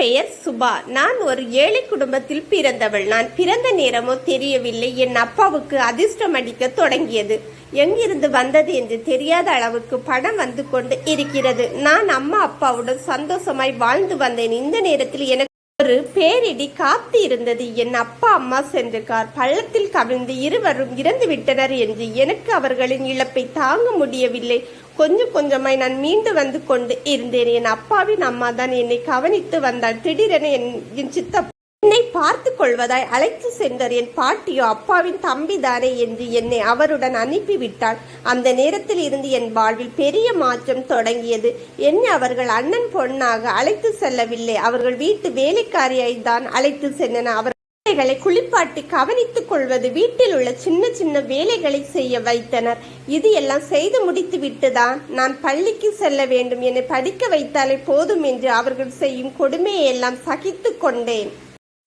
பெயர் சுபா. நான் ஒரு ஏழை குடும்பத்தில் பிறந்தவள். நான் பிறந்த நேரமோ தெரியவில்லை. என் அப்பாவுக்கு அதிர்ஷ்டம் அடிக்க தொடங்கியது. எங்கிருந்து வந்தது என்று தெரியாத அளவுக்கு பணம் வந்து கொண்டு இருக்கிறது. நான் அம்மா அப்பாவுடன் சந்தோஷமாய் வாழ்ந்து வந்தேன். இந்த நேரத்தில் எனக்கு ஒரு பேரிடி காத்து இருந்தது. என் அப்பா அம்மா சென்ற கார் பள்ளத்தில் கவிழ்ந்து இருவரும் இறந்து விட்டனர் என்று எனக்கு அவர்களின் இழப்பை தாங்க முடியவில்லை. கொஞ்சம் கொஞ்சமாய் நான் மீண்டு வந்து கொண்டு இருந்தேன். என் அப்பாவின் அம்மா தான் என்னை கவனித்து வந்தாள் திடீரென என் என் சித்தப்பா என்னை பார்த்து கொள்வதாய் அழைத்து சென்றார். என் பாட்டியோ அப்பாவின் தம்பிதானே என்று என்னை அவருடன் அனுப்பிவிட்டாள் அந்த நேரத்தில் இருந்து என் வாழ்வில் பெரிய மாற்றம் தொடங்கியது. என்னை அவர்கள் அண்ணன் பொண்ணாக அழைத்து செல்லவில்லை. அவர்கள் வீட்டு வேலைக்காரியை தான் அழைத்து சென்றன அவர் பிள்ளைகளை குளிப்பாட்டி கவனித்துக் கொள்வது வீட்டில் உள்ள சின்ன சின்ன வேலைகளை செய்ய வைத்தனர். இது எல்லாம் செய்து முடித்து விட்டுதான் நான் பள்ளிக்கு செல்ல வேண்டும். என படிக்க வைத்தாலே போதும் என்று அவர்கள் செய்யும் கொடுமையை எல்லாம் சகித்துக் கொண்டேன்.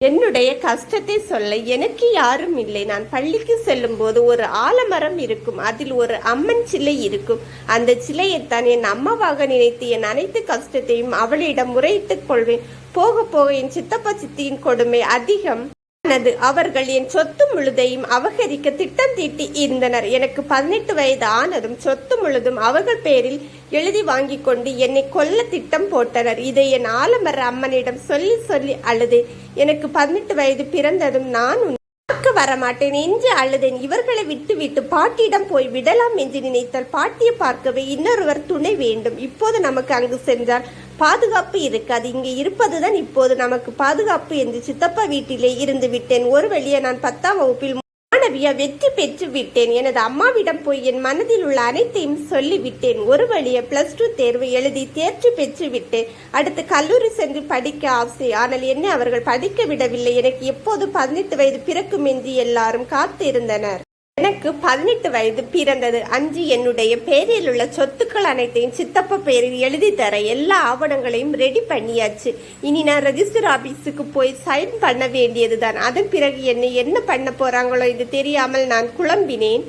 என்னுடைய கஷ்டத்தை சொல்ல எனக்கு யாரும் இல்லை. நான் பள்ளிக்கு செல்லும் போது ஒரு ஆலமரம் இருக்கும். அதில் ஒரு அம்மன் சிலை இருக்கும். அந்த சிலையைத்தான் என் அம்மாவாக நினைத்து என் அனைத்து கஷ்டத்தையும் அவளிடம் முறையிட்டுக் கொள்வேன். போக போக என் சித்தப்பா சித்தியின் கொடுமை அதிகம். ஆனது அவர்கள் என் சொத்து முழுதையும் அபகரிக்க திட்டம் தீட்டி இருந்தனர். எனக்கு பதினெட்டு வயது ஆனதும் சொத்து முழுதும் அவர்கள் பேரில் எழுதி வாங்கி கொண்டு என்னை கொல்ல திட்டம் போட்டனர். இதை என் ஆலமர அம்மனிடம் சொல்லி சொல்லி அழுது எனக்கு பதினெட்டு வயது பிறந்ததும் நான் வரமாட்டேன் என்று அழுதேன் இவர்களை விட்டு விட்டு பாட்டியிடம் போய் விடலாம் என்று நினைத்தால் பாட்டியை பார்க்கவே இன்னொருவர் துணை வேண்டும். இப்போது நமக்கு அங்கு சென்றால் பாதுகாப்பு இருக்காது. இங்கே இருப்பதுதான் இப்போது நமக்கு பாதுகாப்பு என்று சித்தப்பா வீட்டிலே இருந்து விட்டேன். ஒரு வழியே நான் பத்தாம் வகுப்பில் மாணவியா வெற்றி பெற்று விட்டேன். எனது அம்மாவிடம் போய் என் மனதில் உள்ள அனைத்தையும் சொல்லிவிட்டேன். ஒரு வழியை பிளஸ் டூ தேர்வு எழுதி தேர்ச்சி பெற்று விட்டேன். அடுத்து கல்லூரி சென்று படிக்க ஆசை. ஆனால் என்னை அவர்கள் படிக்க விடவில்லை. எனக்கு எப்போது பதினெட்டு வயது பிறக்கும் என்று எல்லாரும் காத்திருந்தனர். எனக்கு பதினெட்டு வயது பிறந்தது. அஞ்சு என்னுடைய பேரில் உள்ள சொத்துக்கள் அனைத்தையும் சித்தப்பா பேரில் எழுதி தர எல்லா ஆவணங்களையும் ரெடி பண்ணியாச்சு. இனி நான் ரெஜிஸ்டர் ஆபீஸுக்கு போய் சைன் பண்ண வேண்டியதுதான். அதன் பிறகு என்னை என்ன பண்ண போறாங்களோ இது தெரியாமல் நான் குழம்பினேன்.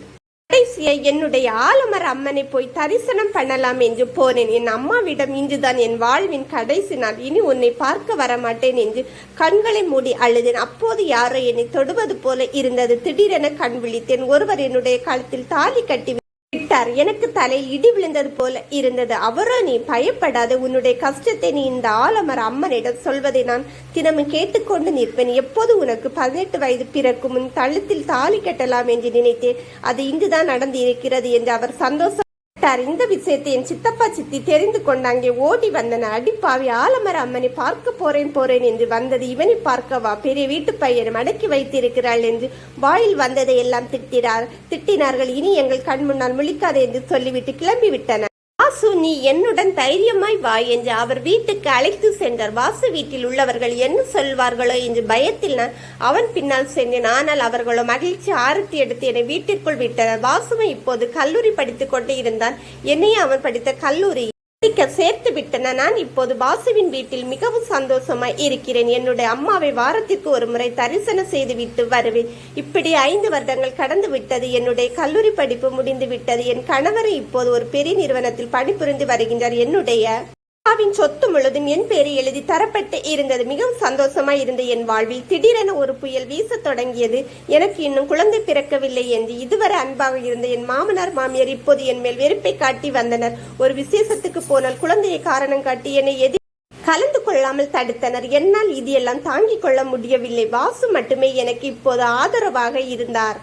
கடைசியா என்னுடைய ஆலமர அம்மனை போய் தரிசனம் பண்ணலாம் என்று போனேன். என் அம்மாவிடம் இன்றுதான் என் வாழ்வின் கடைசி நாள். இனி உன்னை பார்க்க வர மாட்டேன் என்று கண்களை மூடி அழுதேன். அப்போது யாரோ என்னை தொடுவது போல இருந்தது. திடீரென கண் விழித்தேன். ஒருவர் என்னுடைய கழுத்தில் தாலி கட்டி விட்டார். எனக்கு தலையில் இடி விழுந்தது போல இருந்தது. அவரோ நீ பயப்படாத. உன்னுடைய கஷ்டத்தை நீ இந்த ஆலமர அம்மனிடம் சொல்வதை நான் தினமும் கேட்டுக்கொண்டு நிற்பேன். எப்போது உனக்கு பதினெட்டு வயது பிறக்கும்? முன் கழுத்தில் தாலி கட்டலாம் என்று நினைத்தேன். அது இங்குதான் நடந்து இருக்கிறது என்று அவர் சந்தோஷம் இந்த விஷயத்தை என் சித்தப்பா சித்தி தெரிந்து கொண்டு அங்கே ஓடி வந்தன. அடிப்பாவி ஆலமர அம்மனை பார்க்க போறேன் போறேன் என்று வந்தது. இவனை பார்க்கவா பெரிய வீட்டு பையனை மடக்கி வைத்திருக்கிறாள் என்று வாயில் வந்ததை எல்லாம் திட்டினார். திட்டினார்கள். இனி எங்கள் கண் முன்னால் முழிக்காதே என்று சொல்லிவிட்டு கிளம்பி விட்டனர் வாசு நீ என்னுடன் தைரியமாய் வா என்று அவர் வீட்டுக்கு அழைத்து சென்றார். வாசு வீட்டில் உள்ளவர்கள் என்ன சொல்வார்களோ என்று பயத்தில் நான் அவன் பின்னால் சென்றேன். ஆனால் அவர்களோ மகிழ்ச்சி ஆரத்தி எடுத்து என்னை வீட்டிற்குள் விட்டனர். வாசுவை இப்போது கல்லூரி படித்துக் கொண்டு இருந்தான். என்னையே அவன் படித்த கல்லூரி படிக்க சேர்த்து விட்டன. நான் இப்போது பாசுவின் வீட்டில் மிகவும் சந்தோஷமாய் இருக்கிறேன். என்னுடைய அம்மாவை வாரத்திற்கு ஒரு முறை தரிசனம் செய்து விட்டு வருவேன். இப்படி ஐந்து வருடங்கள் கடந்து விட்டது. என்னுடைய கல்லூரி படிப்பு முடிந்து விட்டது. என் கணவரை இப்போது ஒரு பெரிய நிறுவனத்தில் பணிபுரிந்து வருகின்றார். என்னுடைய அப்பாவின் சொத்து முழுதும் என் பேரை எழுதி தரப்பட்டு இருந்தது. மிகவும் சந்தோஷமாய் இருந்த என் வாழ்வில் திடீரென ஒரு புயல் வீசத் தொடங்கியது. எனக்கு இன்னும் குழந்தை பிறக்கவில்லை என்று இதுவரை அன்பாக இருந்த என் மாமனார் மாமியார் இப்போது என் மேல் வெறுப்பை காட்டி வந்தனர். ஒரு விசேஷத்துக்கு போனால் குழந்தையை காரணம் காட்டி என்னை எதி கலந்து கொள்ளாமல் தடுத்தனர். என்னால் இது எல்லாம் தாங்கிக் கொள்ள முடியவில்லை. வாசு மட்டுமே எனக்கு இப்போது ஆதரவாக இருந்தார்.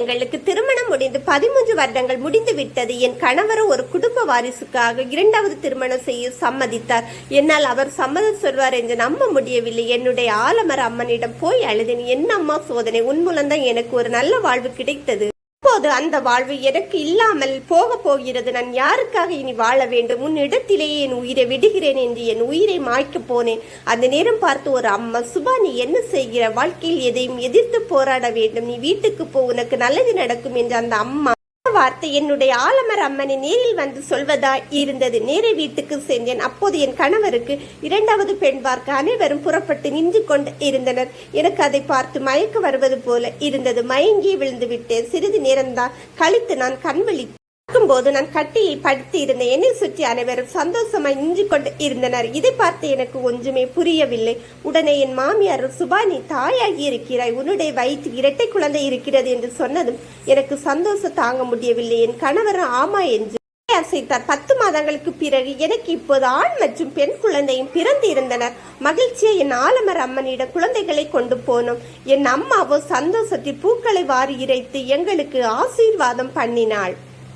எங்களுக்கு திருமணம் முடிந்து பதிமூன்று வருடங்கள் முடிந்து விட்டது என் கணவர் ஒரு குடும்ப வாரிசுக்காக இரண்டாவது திருமணம் செய்ய சம்மதித்தார். என்னால் அவர் சம்மதம் சொல்வார் என்று நம்ப முடியவில்லை. என்னுடைய ஆலமர அம்மனிடம் போய் அழுதேன். என் அம்மா சோதனை? உன் மூலம்தான் எனக்கு ஒரு நல்ல வாழ்வு கிடைத்தது. இப்போது அந்த வாழ்வு எனக்கு இல்லாமல் போக போகிறது. நான் யாருக்காக இனி வாழ வேண்டும்? உன் இடத்திலேயே என் உயிரை விடுகிறேன் என்று என் உயிரை மாய்க்க போனேன். அந்த நேரம் பார்த்து ஒரு அம்மா சுபா நீ என்ன செய்கிற? வாழ்க்கையில் எதையும் எதிர்த்து போராட வேண்டும். நீ வீட்டுக்கு போ. உனக்கு நல்லது நடக்கும் என்று அந்த அம்மா பார்த்து என்னுடைய ஆலமர அம்மனை நேரில் வந்து சொல்வதா இருந்தது. நேரே வீட்டுக்கு சென்றேன். அப்போது என் கணவருக்கு இரண்டாவது பெண் பார்க்க அனைவரும் புறப்பட்டு நின்று கொண்டு இருந்தனர். எனக்கு அதை பார்த்து மயக்க வருவது போல இருந்தது. மயங்கி விழுந்து விட்டேன். சிறிது நேரம்தான் கழித்து நான் கண்வழி போது நான் கட்டியில் படுத்து இருந்த என்னை சுற்றி அனைவரும் சந்தோஷமாய் நின்று கொண்டு இருந்தனர். இதை பார்த்து எனக்கு ஒன்றுமே புரியவில்லை. உடனே என் மாமியார் சுபா நீ தாயாகி இருக்கிறாய். உன்னுடைய வயிற்று இரட்டை குழந்தை இருக்கிறது என்று சொன்னதும் எனக்கு சந்தோஷம் தாங்க முடியவில்லை. என் கணவரும் ஆமா என்று அசைத்தார். பத்து மாதங்களுக்கு பிறகு எனக்கு இப்போது ஆண் மற்றும் பெண் குழந்தையும் பிறந்து இருந்தனர் மகிழ்ச்சியை என் ஆலமர் அம்மனிடம் குழந்தைகளை கொண்டு போனோம். என் அம்மாவோ சந்தோஷத்தில் பூக்களை வாரி இறைத்து எங்களுக்கு ஆசீர்வாதம் பண்ணினாள்.